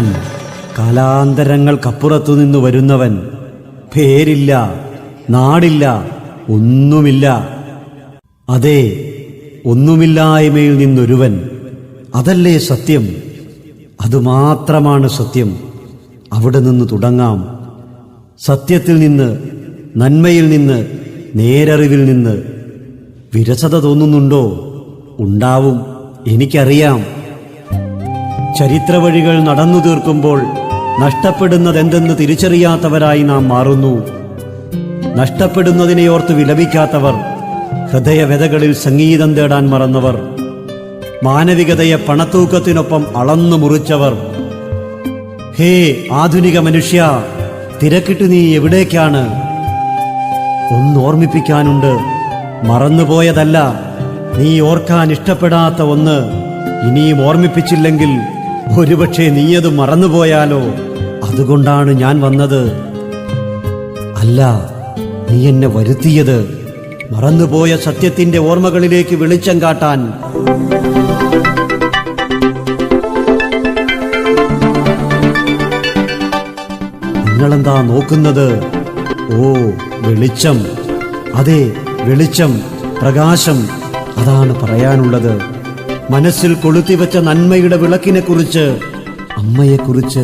ഞാൻ കാലാന്തരങ്ങൾക്കപ്പുറത്തു നിന്ന് വരുന്നവൻ. പേരില്ല നാടില്ല ഒന്നുമില്ല. അതെ ഒന്നുമില്ലായ്മയിൽ നിന്നൊരുവൻ. അതല്ലേ സത്യം? അതുമാത്രമാണ് സത്യം. അവിടെ നിന്ന് തുടങ്ങാം. സത്യത്തിൽ നിന്ന് നന്മയിൽ നിന്ന് നേരറിവിൽ നിന്ന്. വിരസത തോന്നുന്നുണ്ടോ? ഉണ്ടാവും. എനിക്കറിയാം. ചരിത്രവഴികൾ നടന്നു തീർക്കുമ്പോൾ നഷ്ടപ്പെടുന്നതെന്തെന്ന് തിരിച്ചറിയാത്തവരായി നാം മാറുന്നു. നഷ്ടപ്പെടുന്നതിനെ ഓർത്ത് വിലപിക്കാത്തവർ ഹൃദയവ്യതകളിൽ സംഗീതം തേടാൻ മറന്നവർ മാനവികതയെ പണത്തൂക്കത്തിനൊപ്പം അളന്നു മുറിച്ചവർ. ഹേ ആധുനിക മനുഷ്യ തിരക്കിട്ട് നീ എവിടേക്കാണ്? ഒന്നോർമ്മിപ്പിക്കാനുണ്ട്. മറന്നുപോയതല്ല നീ ഓർക്കാൻ ഇഷ്ടപ്പെടാത്ത ഒന്ന് ഇനിയും ഓർമ്മിപ്പിച്ചില്ലെങ്കിൽ ഒരുപക്ഷെ നീയത് മറന്നുപോയാലോ? അതുകൊണ്ടാണ് ഞാൻ വന്നത്. അല്ല നീ എന്നെ വരുത്തിയത് മറന്നുപോയ സത്യത്തിന്റെ ഓർമ്മകളിലേക്ക് വെളിച്ചം കാട്ടാൻ. നിങ്ങളെന്താ നോക്കുന്നത്? ഓ വെളിച്ചം. അതെ വെളിച്ചം പ്രകാശം. അതാണ് പറയാനുള്ളത്. മനസ്സിൽ കൊളുത്തിവെച്ച നന്മയുടെ വിളക്കിനെ കുറിച്ച് അമ്മയെക്കുറിച്ച്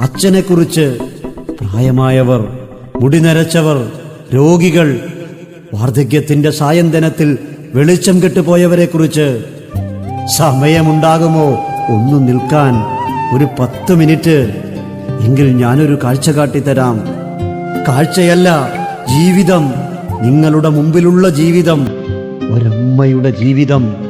അച്ഛനെക്കുറിച്ച് പ്രായമായവർ മുടി നരച്ചവർ രോഗികൾ വാർദ്ധക്യത്തിന്റെ സായന്തനത്തിൽ വെളിച്ചം കെട്ടുപോയവരെക്കുറിച്ച് സമയമുണ്ടാകുമോ ഒന്നും നിൽക്കാൻ ഒരു പത്ത് മിനിറ്റ് എങ്കിൽ ഞാനൊരു കാഴ്ച കാട്ടിത്തരാം. കാഴ്ചയല്ല ജീവിതം. നിങ്ങളുടെ മുമ്പിലുള്ള ജീവിതം. ഒരമ്മയുടെ ജീവിതം.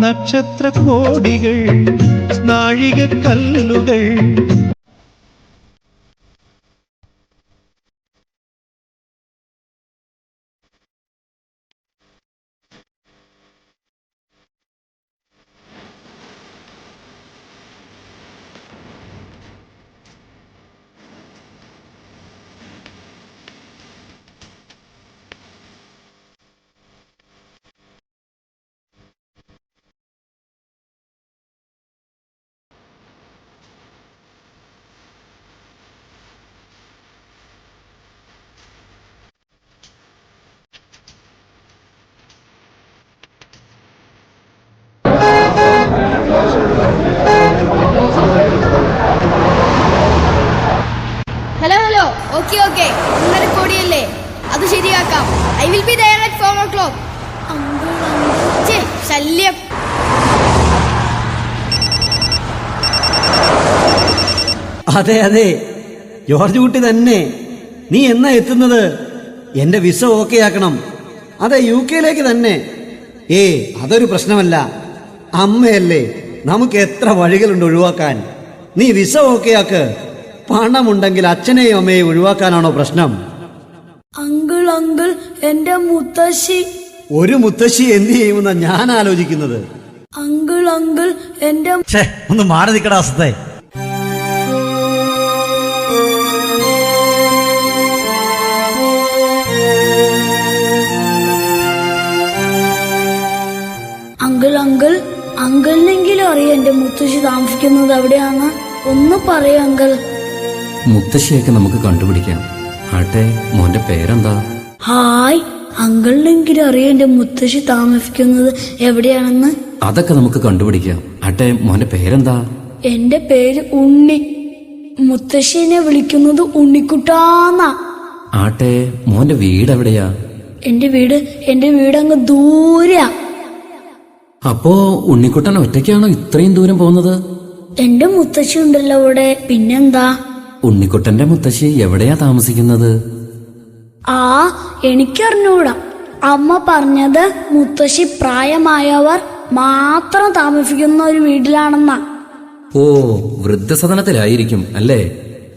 നക്ഷത്ര കോടികൾ ഹലോ ഓക്കെ ഓക്കെ. ഒന്നര കോടിയല്ലേ? അത് ശരിയാക്കാം. I will be there at four o'clock ശല്യം. അതെ അതെ. ജോർജ് കുട്ടി തന്നെ. നീ എന്നാ എത്തുന്നത്? എന്റെ വിസ ഓക്കെ ആക്കണം അതെ യു കെയിലേക്ക് തന്നെ. ഏ അതൊരു പ്രശ്നമല്ല. അമ്മയല്ലേ നമുക്ക് എത്ര വഴികളുണ്ട് ഒഴിവാക്കാൻ. നീ വിസ ഓക്കെ ആക്ക് പണമുണ്ടെങ്കിൽ അച്ഛനെയും അമ്മയെയും ഒഴിവാക്കാനാണോ പ്രശ്നം? അങ്കിൾ അങ്കിൾ എന്റെ മുത്തശ്ശി. ഒരു മുത്തശ്ശി എന്ത് ചെയ്യുമെന്ന ഞാൻ ആലോചിക്കുന്നത്? അങ്കിൾ അങ്കിൾ എന്റെ ഒന്ന് മാറി നിൽക്കടാ അസത്തെ അങ്കിൾ അങ്കിൾ അങ്കിളിനെങ്കിലും അറിയാം എന്റെ മുത്തശ്ശി താമസിക്കുന്നത് അവിടെയാണ് ഒന്ന് പറയൂ അങ്കിൾ. മുത്തശ്ശിയൊക്കെ നമുക്ക് കണ്ടുപിടിക്കാം. ആട്ടെ മോന്റെ പേരെന്താ? ഹായ് അങ്കിളിനെങ്കിലും അറിയാം എന്റെ മുത്തശ്ശി താമസിക്കുന്നത് എവിടെയാണെന്ന്. അതൊക്കെ നമുക്ക് കണ്ടുപിടിക്കാം. ആട്ടെ മോന്റെ പേരെന്താ? എന്റെ പേര് ഉണ്ണി. മുത്തശ്ശിനെ വിളിക്കുന്നത് ഉണ്ണിക്കുട്ടാന്ന. ആട്ടെ മോന്റെ വീട് എവിടെയാ? എന്റെ വീട് എന്റെ വീട് അങ്ങ് ദൂരെയാ. അപ്പോ ഉണ്ണിക്കുട്ടൻ ഒറ്റയ്ക്കാണോ ഇത്രയും ദൂരം പോകുന്നത്? എന്റെ മുത്തശ്ശി ഉണ്ടല്ലോ അവിടെ. പിന്നെന്താ? ഉണ്ണിക്കുട്ടന്റെ മുത്തശ്ശി എവിടെയാ താമസിക്കുന്നത്? ആ എനിക്കറിഞ്ഞൂടാ. അമ്മ പറഞ്ഞത് മുത്തശ്ശി പ്രായമായവർ മാത്രം താമസിക്കുന്ന ഒരു വീട്ടിലാണെന്നാ. ഓ വൃദ്ധസദനത്തിലായിരിക്കും അല്ലേ?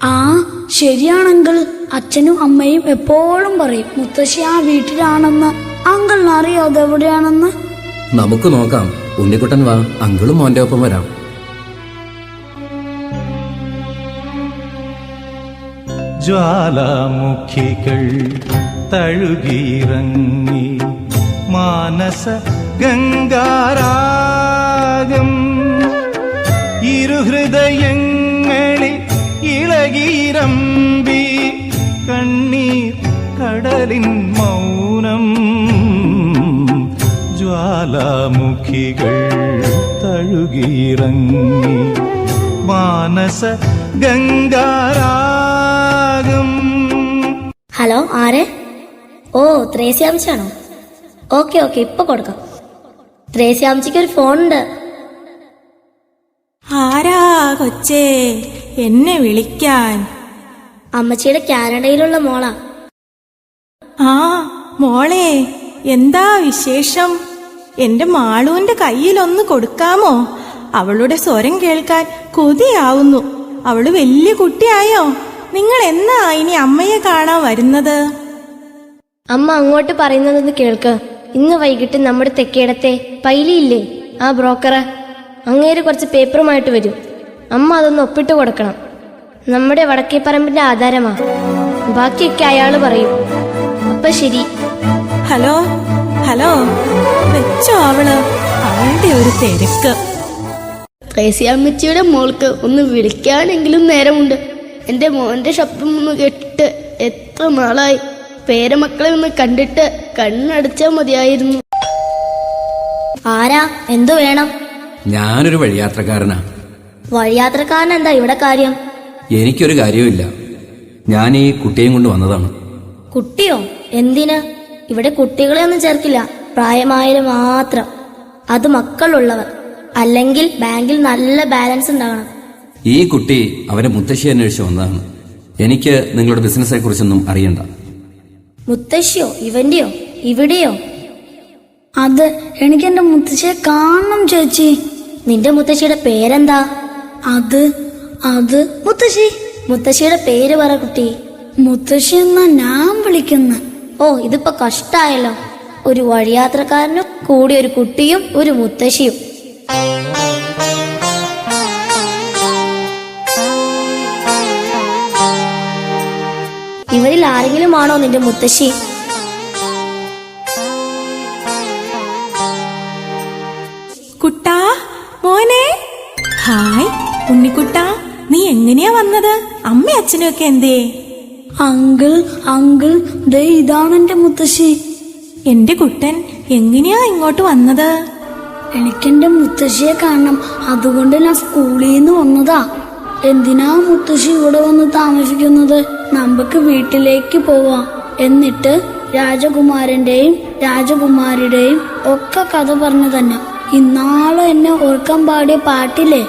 ആ ശരിയാണെങ്കിൽ അച്ഛനും അമ്മയും എപ്പോഴും പറയും മുത്തശ്ശി ആ വീട്ടിലാണെന്ന്. അങ്കിളിനറിയോ അതെവിടെയാണെന്ന് നമുക്ക് നോക്കാം. ഉണ്ണിക്കുട്ടൻ വാ അങ്കിളും മോന്റെ ഒപ്പം വരാം. ജ്വാലാമുഖികൾ തഴുകിയിറങ്ങി. മാനസ ഗംഗാരാഗം ഇരുഹൃദയങ്ങളിൽ ഇളകിരമ്പി കണ്ണീർ കടലിൻ മൗനം. ജ്വാലാമുഖികൾ തഴുകിയിറങ്ങി. മാനസ ഗംഗാരാഗം ഹലോ ആരെ? ഓ ത്രേസ്യാംശാണോ? ഓക്കെ ഓക്കെ ഇപ്പൊ കൊടുക്കാം. ത്രേസ്യാംശിക്ക് ഒരു ഫോൺ ഉണ്ട് ആരാ കൊച്ചേ? എന്നെ വിളിക്കാൻ. അമ്മച്ചിയുടെ കാനഡയിലുള്ള മോളാ. ആ മോളെ എന്താ വിശേഷം? എന്റെ മാളുവിന്റെ കയ്യിലൊന്ന് കൊടുക്കാമോ? അവളുടെ സ്വരം കേൾക്കാൻ കൊതിയാവുന്നു. അവൾ വലിയ കുട്ടിയായോ? നിങ്ങൾ എന്നാ ഇനി അമ്മയെ കാണാൻ വരുന്നത്? അമ്മ അങ്ങോട്ട് പറയുന്നതെന്ന് കേൾക്ക്. ഇന്ന് വൈകിട്ട് നമ്മുടെ തെക്കേടത്തെ പൈലിയില്ലേ ആ ബ്രോക്കറ്? അങ്ങേര് കുറച്ച് പേപ്പറുമായിട്ട് വരും. അമ്മ അതൊന്ന് ഒപ്പിട്ട് കൊടുക്കണം. നമ്മുടെ വടക്കേ പറമ്പിന്റെ ആധാരമാ. ബാക്കിയൊക്കെ അയാൾ പറയും. അപ്പൊ ശരി. ഹലോ ഹലോ വെച്ചോ അവൾ. അവളുടെ ഒരു തിരക്ക്. ട്രേസി അമ്മച്ചിയുടെ മോൾക്ക് ഒന്ന് വിളിക്കാനെങ്കിലും നേരമുണ്ട്. എന്റെ മോന്റെ ശബ്ദം ഒന്ന് കേട്ടിട്ട് എത്ര നാളായി? പേരമക്കളെ ഒന്ന് കണ്ടിട്ട് കണ്ണടച്ചാൽ മതിയായിരുന്നു. ആരാ? എന്തു വേണം? ഞാനൊരു വഴിയാത്രക്കാരനാ. വഴിയാത്രക്കാരൻ എന്താ ഇവിടെ കാര്യം? എനിക്കൊരു കാര്യവുമില്ല. ഞാൻ ഈ കുട്ടിയെയും കൊണ്ട് വന്നതാണ്. കുട്ടിയോ? എന്തിന്? ഇവിടെ കുട്ടികളെ ഒന്നും ചേർക്കില്ല. പ്രായമായവര് മാത്രം. അത് മക്കളുള്ളവർ. അല്ലെങ്കിൽ ബാങ്കിൽ നല്ല ബാലൻസ് ഉണ്ടാകണം. ഈ കുട്ടി അവരെ മുത്തശ്ശി അന്വേഷിച്ച് വന്നതാണ്. എനിക്ക് നിങ്ങളുടെ ബിസിനസ്സെ കുറിച്ചൊന്നും അറിയണ്ട. മുത്തശ്ശിയോ? ഇവന്റെയോ? ഇവിടെയോ? അത് എനിക്ക് എന്റെ മുത്തശ്ശിയെ കാണണം ചേച്ചി. നിന്റെ മുത്തശ്ശിയുടെ പേരെന്താ? അത് അത് മുത്തശ്ശി. മുത്തശ്ശിയുടെ പേര് പറ കുട്ടി. മുത്തശ്ശി എന്നാ ഞാൻ വിളിക്കുന്ന? ഓ ഇതിപ്പോ കഷ്ടായല്ലോ. ഒരു വഴിയാത്രക്കാരനും കൂടി ഒരു കുട്ടിയും ഒരു മുത്തശ്ശിയും. ഇവരിൽ ആരെങ്കിലും ആണോ നിന്റെ മുത്തശ്ശി? കുട്ടാ മോനെ. ഹായ് ഉണ്ണിക്കുട്ടാ നീ എങ്ങനെയാ വന്നത്? അമ്മ അച്ഛനും ഒക്കെ എന്തേ? അങ്കിൾ അങ്കിൾ ദേ ഇതാണ് എന്റെ മുത്തശ്ശി. എന്റെ കുട്ടൻ എങ്ങനെയാ ഇങ്ങോട്ട് വന്നത്? എനിക്കെന്റെ മുത്തശ്ശിയെ കാണണം. അതുകൊണ്ട് ഞാൻ സ്കൂളിൽ നിന്ന് വന്നതാ. എന്തിനാ മുത്തശ്ശി ഇവിടെ വന്ന് താമസിക്കുന്നത്? നമുക്ക് വീട്ടിലേക്ക് പോവാം. എന്നിട്ട് രാജകുമാരന്റെയും രാജകുമാരിയുടെയും ഒക്കെ കഥ പറഞ്ഞു തന്നെ. ഇന്നാളെ എന്നെ ഓർക്കാൻ പാടിയ പാട്ടില്ലേ?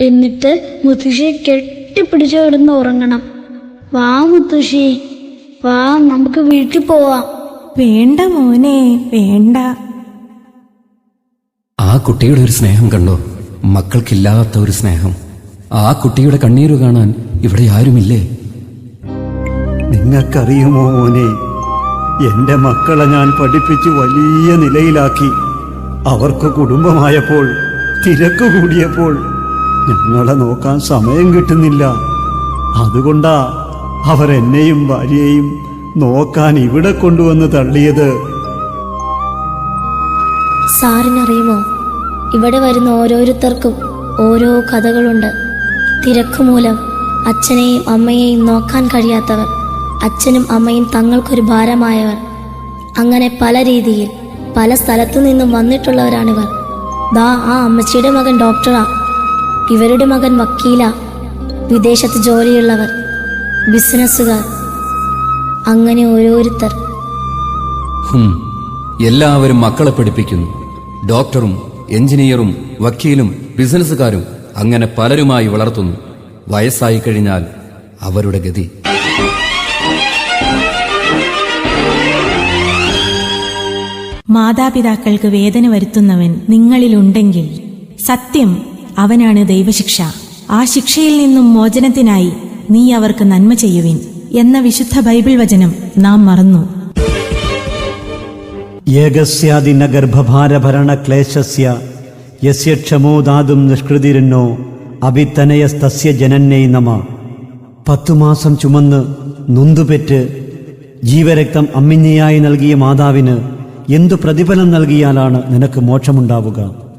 എന്നിട്ട് മുത്തശ്ശിയെ കെട്ടിപ്പിടിച്ച് കിടന്ന് ഉറങ്ങണം. വാ മുത്തശ്ശി വാ നമുക്ക് വീട്ടിൽ പോവാം. വേണ്ട മോനെ വേണ്ട. ആ കുട്ടിയുടെ ഒരു സ്നേഹം കണ്ടോ? മക്കൾക്കില്ലാത്ത ഒരു സ്നേഹം. ആ കുട്ടിയുടെ കണ്ണീര് കാണാൻ ഇവിടെ ആരുമില്ലേ? നിങ്ങൾക്കറിയുമോ മോനെ എന്റെ മക്കളെ ഞാൻ പഠിപ്പിച്ച് വലിയ നിലയിലാക്കി. അവർക്ക് കുടുംബമായപ്പോൾ തിരക്ക് കൂടിയപ്പോൾ ഞങ്ങളെ നോക്കാൻ സമയം കിട്ടുന്നില്ല. അതുകൊണ്ടാ അവർ എന്നെയും ഭാര്യയെയും നോക്കാൻ ഇവിടെ കൊണ്ടുവന്ന് തള്ളിയത്. സാറിനറിയുമോ? ഇവിടെ വരുന്ന ഓരോരുത്തർക്കും ഓരോ കഥകളുണ്ട്. തിരക്കുമൂലം അച്ഛനെയും അമ്മയെയും നോക്കാൻ കഴിയാത്തവർ അച്ഛനും അമ്മയും തങ്ങൾക്കൊരു ഭാരമായവർ. അങ്ങനെ പല രീതിയിൽ പല സ്ഥലത്തു നിന്നും വന്നിട്ടുള്ളവരാണിവർ. ദാ ആ അമ്മച്ചിയുടെ മകൻ ഡോക്ടറാ. ഇവരുടെ മകൻ വക്കീല വിദേശത്ത് ജോലിയുള്ളവർ ബിസിനസ്സുകാർ അങ്ങനെ ഓരോരുത്തർ. ഹും, എല്ലാവരും മക്കളെ പഠിപ്പിക്കുന്നു. ഡോക്ടറും എഞ്ചിനീയറും വക്കീലും ബിസിനസ്സുകാരും അങ്ങനെ പലരുമായി വളർത്തുന്നു. വയസ്സായി കഴിഞ്ഞാൽ അവരുടെ ഗതി. മാതാപിതാക്കൾക്ക് വേദന വരുത്തുന്നവൻ നിങ്ങളിലുണ്ടെങ്കിൽ സത്യം അവനാണ് ദൈവശിക്ഷ. ആ ശിക്ഷയിൽ നിന്നും മോചനത്തിനായി നീ അവർക്ക് നന്മ ചെയ്യുവിൻ എന്ന വിശുദ്ധ ബൈബിൾ വചനം നാം മറന്നു. ഏകസ്യാദിന ഗർഭഭാരഭരണ ക്ലേശസ്യ യസ്യ ക്ഷമോ ദാതും നിഷ്കൃതിരുന്നോ അഭിത്തനയസ്തസ്യ ജനന്യൈ നമ. പത്തുമാസം ചുമന്ന് നൊന്തുപെറ്റ് ജീവരക്തം അമ്മിഞ്ഞയായി നൽകിയ മാതാവിന് എന്തു പ്രതിഫലം നൽകിയാലാണ് നിനക്ക് മോക്ഷമുണ്ടാവുക?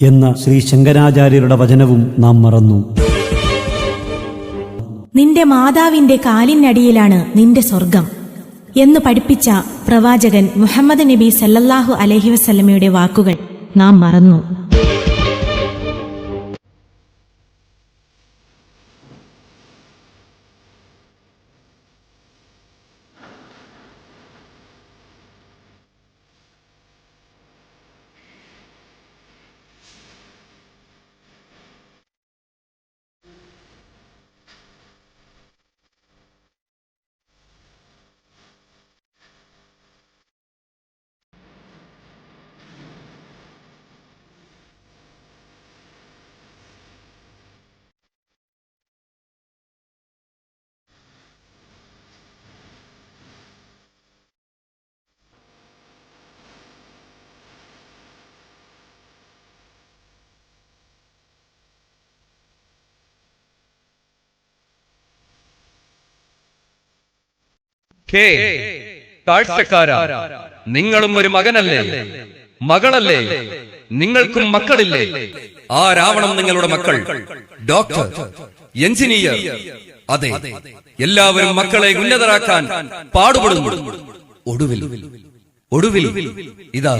എന്ന ശ്രീ ശങ്കരാചാര്യരുടെ വചനവും നാം മറന്നു. നിന്റെ മാതാവിന്റെ കാലിനടിയിലാണ് നിന്റെ സ്വർഗം എന്ന് പഠിപ്പിച്ച പ്രവാചകൻ മുഹമ്മദ് നബി സല്ലല്ലാഹു അലഹി വസല്ലമയുടെ വാക്കുകൾ നാം മറന്നു. നിങ്ങളും ഒരു മകനല്ലേ? മകളല്ലേ? നിങ്ങൾക്കും മക്കളില്ലേ? ആരാവണം നിങ്ങളുടെ മക്കൾ. Doctor engineer. അതെ എല്ലാവരും മക്കളെ ഉന്നതരാക്കാൻ പാടുപെടുന്നു. ഒടുവിൽ ഒടുവിൽ ഇതാ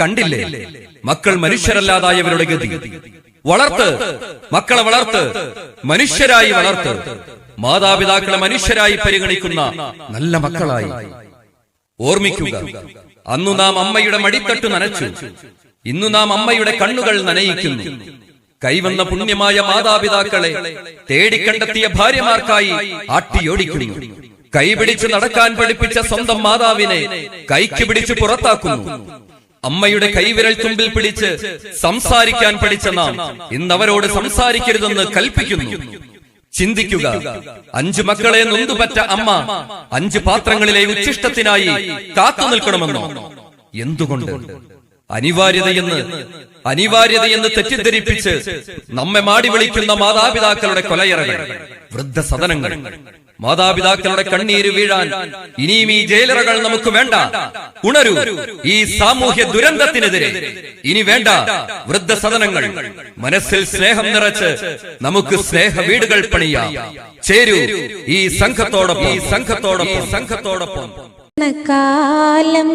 കണ്ടില്ലേ? മക്കൾ മനുഷ്യരല്ലാതായവരുടെ ഗതി. വളർത്ത് മക്കളെ വളർത്ത് മനുഷ്യരായി വളർത്ത്. മാതാപിതാക്കളെ മനുഷ്യരായി പരിഗണിക്കുന്ന നല്ല മക്കളായി. ഓർമ്മിക്കുക അന്നു നാം അമ്മയുടെ മടിത്തട്ട് നനച്ചു. ഇന്നു നാം അമ്മയുടെ കണ്ണുകൾ നനയിക്കുന്നു. കൈവന്ന പുണ്യമായ മാതാപിതാക്കളെ തേടിക്കണ്ടെത്തിയ ഭാര്യമാർക്കായി ആട്ടിയോടിക്കുന്നു. കൈപിടിച്ച് നടക്കാൻ പഠിപ്പിച്ച സ്വന്തം മാതാവിനെ കൈക്ക് പിടിച്ച് പുറത്താക്കുന്നു. അമ്മയുടെ കൈവിരൽ തുമ്പിൽ പിടിച്ച് സംസാരിക്കാൻ പഠിച്ച നാം ഇന്നവരോട് സംസാരിക്കരുതെന്ന് കൽപ്പിക്കുന്നു. ചിന്തിക്കുക. അഞ്ചു മക്കളെ നൊന്തുപറ്റ അമ്മ അഞ്ച് പാത്രങ്ങളിലെ ഉച്ഛിഷ്ടത്തിനായി കാത്തു നിൽക്കണമെന്നോ? എന്തുകൊണ്ട്? അനിവാര്യതയെന്ന് അനിവാര്യതയെന്ന് തെറ്റിദ്ധരിപ്പിച്ച് നമ്മെ മാടി വിളിക്കുന്ന മാതാപിതാക്കളുടെ കൊലയറകൾ വൃദ്ധസദനങ്ങൾ. മാതാപിതാക്കളുടെ കണ്ണീര് വീഴാൻ ഇനിയും ഈ ജയിലറകൾ നമുക്ക് വേണ്ട. ഉണരൂ ഈ സാമൂഹ്യ ദുരന്തത്തിനെതിരെ. ഇനി വേണ്ട വൃദ്ധസദനങ്ങൾ. മനസ്സിൽ സ്നേഹം നിറച്ച് നമുക്ക് സ്നേഹ വീടുകൾ പണിയാം. ചേരൂ ഈ സംഘത്തോടൊപ്പം. ഈ സംഘത്തോടൊപ്പം. സംഘത്തോടൊപ്പം. കാലം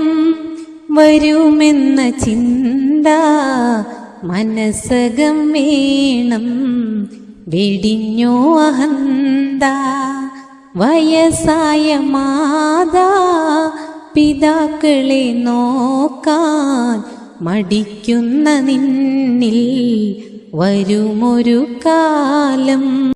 വരുമെന്ന ചിന്ത മനസ്സകം വേണം വെടിഞ്ഞോ അഹന്ത. വയസ്സായ മാതാ പിതാക്കളെ നോക്കാൻ മടിക്കുന്ന നിന്നിൽ വരുമൊരു കാലം.